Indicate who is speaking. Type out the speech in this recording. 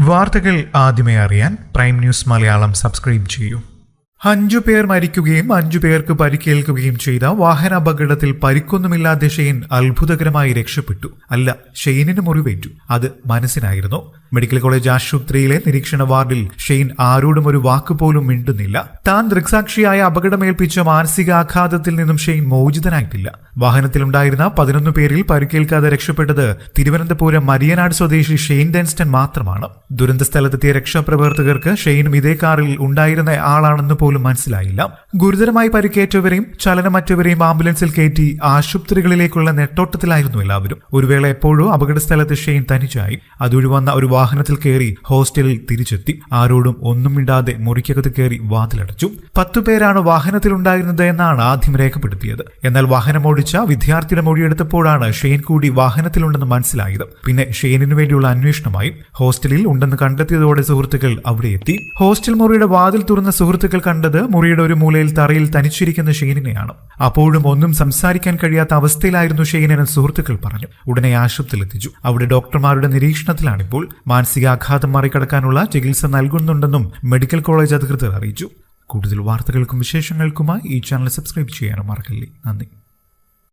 Speaker 1: വാർത്തകൾ ആദ്യമേ അറിയാൻ പ്രൈം ന്യൂസ് മലയാളം സബ്സ്ക്രൈബ് ചെയ്യൂ. അഞ്ചു പേർ മരിക്കുകയും അഞ്ചു പേർക്ക് പരിക്കേൽക്കുകയും ചെയ്ത വാഹനാപകടത്തിൽ പരിക്കൊന്നുമില്ലാതെ ഷെയ്ൻ അത്ഭുതകരമായി രക്ഷപ്പെട്ടു. അല്ല ഷെയ്നിന് മുറിവേറ്റു. അത് മനസ്സിനായിരുന്നു മെഡിക്കൽ കോളേജ് ആശുപത്രിയിലെ നിരീക്ഷണ വാർഡിൽ ഷെയ്ൻ ആരോടും ഒരു വാക്ക് പോലും മിണ്ടുന്നില്ല. താൻ ദൃക്സാക്ഷിയായ അപകടമേൽപ്പിച്ച മാനസികാഘാതത്തിൽ നിന്നും ഷെയ്ൻ മോചിതനായിട്ടില്ല. വാഹനത്തിലുണ്ടായിരുന്ന പതിനൊന്ന് പേരിൽ പരിക്കേൽക്കാതെ രക്ഷപ്പെട്ടത് തിരുവനന്തപുരം മരിയനാട് സ്വദേശി ഷെയ്ൻ ഡെൻസ്റ്റൺ മാത്രമാണ്. ദുരന്ത സ്ഥലത്തെത്തിയ രക്ഷാപ്രവർത്തകർക്ക് ഷെയ്നും ഇതേ കാറിൽ ഉണ്ടായിരുന്ന ആളാണെന്ന് പോലും മനസ്സിലായില്ല. ഗുരുതരമായി പരിക്കേറ്റവരെയും ചലനമറ്റവരെയും ആംബുലൻസിൽ കയറ്റി ആശുപത്രികളിലേക്കുള്ള നെട്ടോട്ടത്തിലായിരുന്നു എല്ലാവരും. ഒരുവേള എപ്പോഴോ സ്ഥലത്ത് ഷെയ്ൻ തനിച്ചായി. അതൊഴിവന്ന ഒരു വാഹനത്തിൽ കയറി ഹോസ്റ്റലിൽ തിരിച്ചെത്തി. ആരോടും ഒന്നും മിണ്ടാതെ മുറിക്കകത്ത് കയറി വാതിലടച്ചു. പത്തുപേരാണ് വാഹനത്തിലുണ്ടായിരുന്നത് എന്നാണ് ആദ്യം രേഖപ്പെടുത്തിയത്. എന്നാൽ വാഹനമോടിച്ച വിദ്യാർത്ഥിയുടെ മൊഴിയെടുത്തപ്പോഴാണ് ഷെയ്ൻ കൂടി വാഹനത്തിലുണ്ടെന്ന് മനസ്സിലായത്. പിന്നെ ഷെയ്നിനു വേണ്ടിയുള്ള അന്വേഷണമായി ഹോസ്റ്റലിൽ ഉണ്ടെന്ന് കണ്ടെത്തിയതോടെ സുഹൃത്തുക്കൾ അവിടെ എത്തി. ഹോസ്റ്റൽ മുറിയുടെ വാതിൽ തുറന്ന സുഹൃത്തുക്കൾ കണ്ടത് മുറിയുടെ ഒരു മൂലയിൽ തറയിൽ തനിച്ചിരിക്കുന്ന ഷെയ്നിനെയാണ്. അപ്പോഴും ഒന്നും സംസാരിക്കാൻ കഴിയാത്ത അവസ്ഥയിലായിരുന്നു ഷെയ്നെന്ന് സുഹൃത്തുക്കൾ പറഞ്ഞു. ഉടനെ ആശുപത്രിയിൽ എത്തിച്ചു അവിടെ ഡോക്ടർമാരുടെ നിരീക്ഷണത്തിലാണിപ്പോൾ. മാനസികാഘാതം മറികടക്കാനുള്ള ചികിത്സ നൽകുന്നുണ്ടെന്നും മെഡിക്കൽ കോളേജ് അധികൃതർ അറിയിച്ചു. കൂടുതൽ വാർത്തകൾക്കും വിശേഷങ്ങൾക്കുമായി ഈ ചാനൽ സബ്സ്ക്രൈബ് ചെയ്യാനും മറക്കല്ലേ. നന്ദി.